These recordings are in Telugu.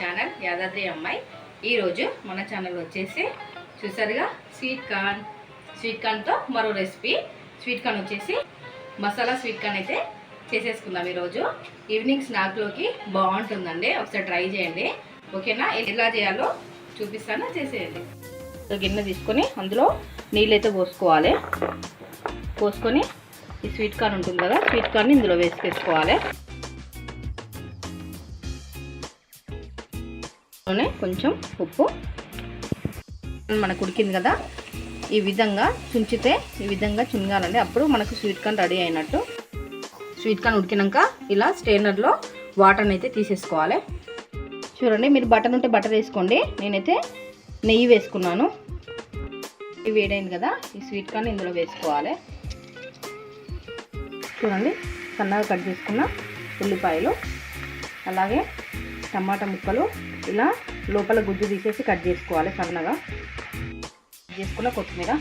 ఛానల్ యాదాద్రి అమ్మాయి. ఈరోజు మన ఛానల్ వచ్చేసి చూసారుగా స్వీట్ కార్న్ స్వీట్ కార్న్తో మరో రెసిపీ స్వీట్ కార్న్ వచ్చేసి మసాలా స్వీట్ కార్న్ అయితే చేసేసుకుందాం ఈరోజు ఈవినింగ్ స్నాక్లోకి బాగుంటుందండి. ఒకసారి ట్రై చేయండి. ఓకేనా? ఎలా చేయాలో చూపిస్తాను. చేసేయండి. ఒక గిన్నె తీసుకొని అందులో నీళ్ళైతే పోసుకోవాలి. పోసుకొని ఈ స్వీట్ కార్న్ ఉంటుంది కదా స్వీట్ కార్న్ ఇందులో వేసుకేసుకోవాలి. నూనె కొంచెం ఉప్పు. మనకు ఉడికింది కదా. ఈ విధంగా చుంచితే ఈ విధంగా చునగాలండి అప్పుడు మనకు స్వీట్ కార్న్ రెడీ అయినట్టు. స్వీట్ కార్న్ ఉడికినాక ఇలా స్ట్రైనర్లో వాటర్ని అయితే తీసేసుకోవాలి. చూడండి మీరు బటర్ ఉంటే బటర్ వేసుకోండి. నేనైతే నెయ్యి వేసుకున్నాను. ఇవి వేడైంది కదా ఈ స్వీట్ కార్న్ ఇందులో వేసుకోవాలి. చూడండి సన్నగా కట్ చేసుకున్న ఉల్లిపాయలు. అలాగే టమాటా ముక్కలు ఇలా లోపల గుజ్జు తీసేసి కట్ చేసుకోవాలి సన్నగా. కట్ చేసుకున్న కొత్తిమీర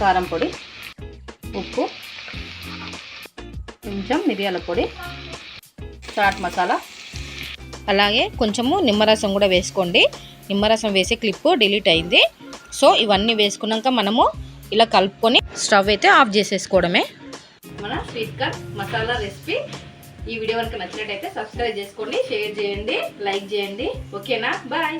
కారం పొడి ఉప్పు కొంచెం మిరియాల పొడి చాట్ మసాలా. అలాగే కొంచెము నిమ్మరసం కూడా వేసుకోండి. నిమ్మరసం వేసే క్లిప్పు డిలీట్ అయింది. సో ఇవన్నీ వేసుకున్నాక మనము ఇలా కలుపుకొని స్టవ్ అయితే ఆఫ్ చేసేసుకోవడమే. మన స్వీట్ కార్న్ మసాలా రెసిపీ ఈ వీడియో వరకు నచ్చినట్టయితే సబ్స్క్రైబ్ చేసుకోండి షేర్ చేయండి లైక్ చేయండి. ఓకేనా? బాయ్.